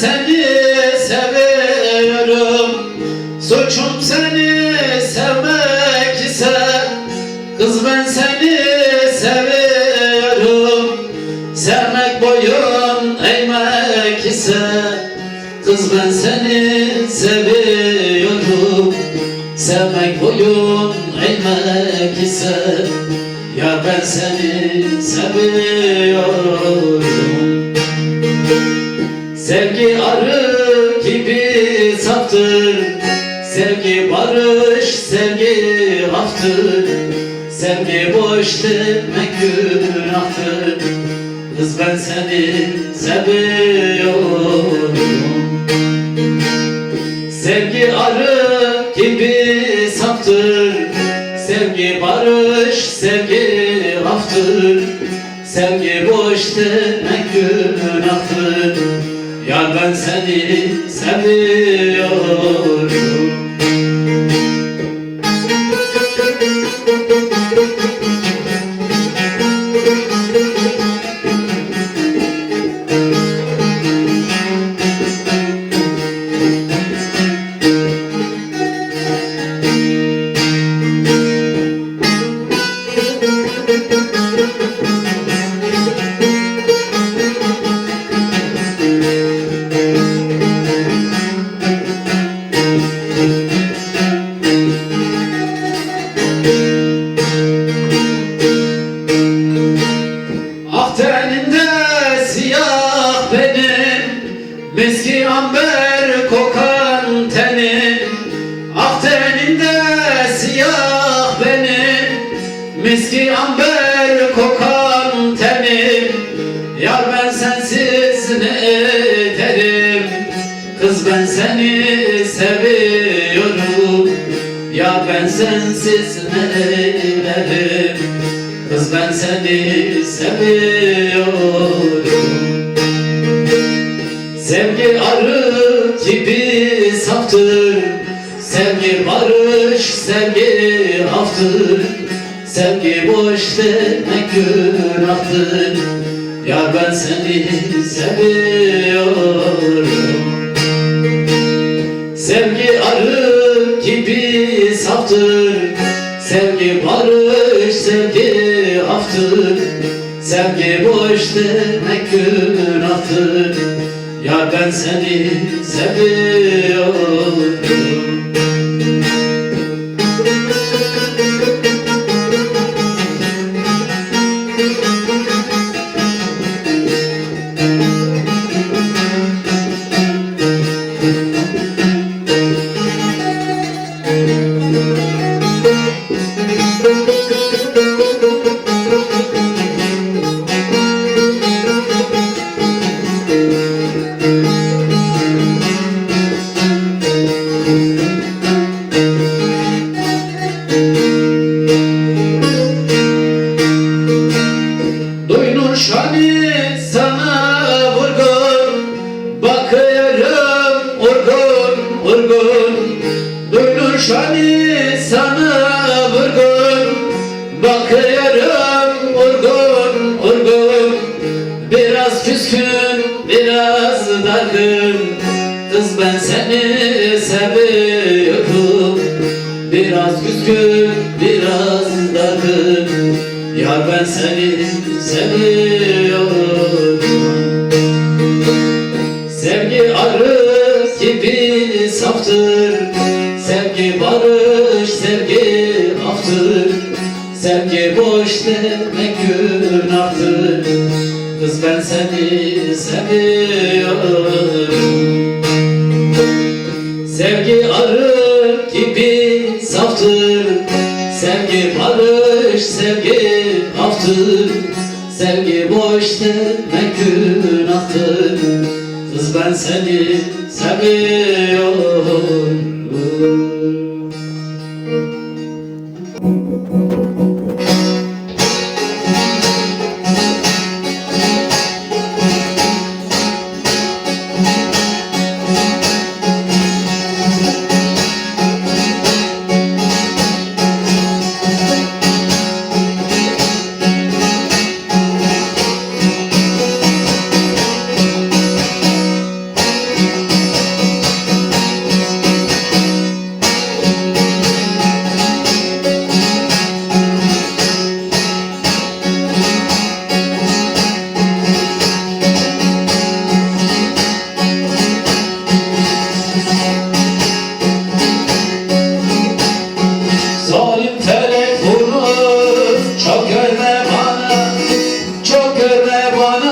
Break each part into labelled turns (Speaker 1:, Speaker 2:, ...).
Speaker 1: seni seviyorum. Suçum seni sevmek ise Kız ben seni seviyorum. Sevmek boyun eğmek ise Kız ben seni seviyorum. Sevmek boyun eğmek ise Ya ben seni seviyorum. Sevgi arı gibi saftır Sevgi barış, sevgi haftır Sevgi boş demek günahtır Kız ben seni seviyorum. Sevgi arı gibi saftır Sevgi barış, sevgi haftır Sevgi boş demek günahtır Yar ben seni seviyorum ben seni seviyorum. Ya ben sensiz ne ederim Kız ben seni seviyorum. Sevgi arı gibi saftır. Sevgi barış, sevgi haftır. Sevgi boş demek günahtır. Yar ben seni seviyorum Sevgi arı gibi saftır. Sevgi barış, sevgi haftır Sevgi boş demek günahtır. Ya ben seni seviyorum Biraz küskün biraz dargın. Kız ben seni seviyorum. Biraz küskün biraz dargın. Yar ben seni seviyorum. Sevgi arı gibi saftır. Sevgi barış, sevgi haftır Sevgi boş demek günahtır Kız ben seni seviyorum. Sevgi arı gibi saftır. Sevgi barış, sevgi haftır. Sevgi boş demek günahtır. Kız ben seni seviyorum That one.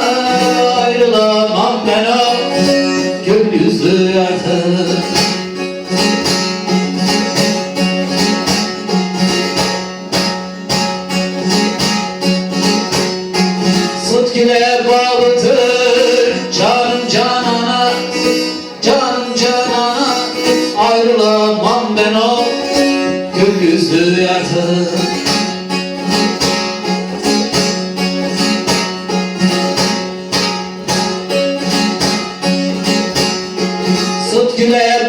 Speaker 1: ജില്ലയിൽ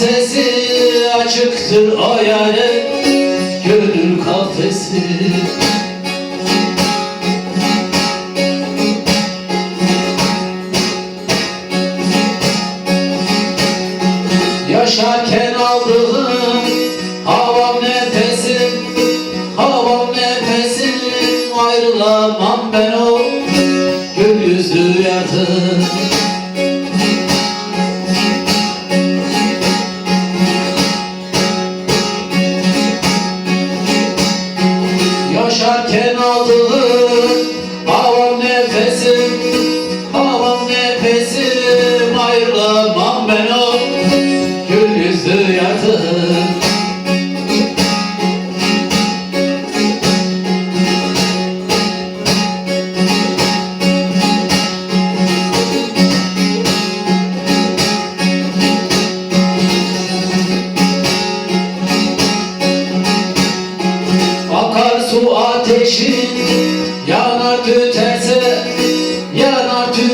Speaker 1: sesi açıktır o yare. Gönül kafesi. yaşarken aldı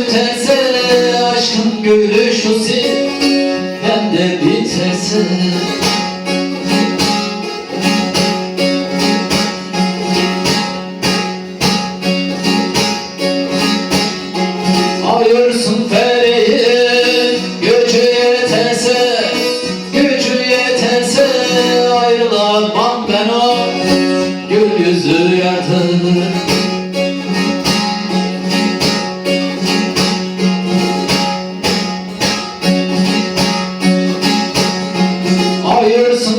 Speaker 1: terse aşkın gülüşü sin Deus,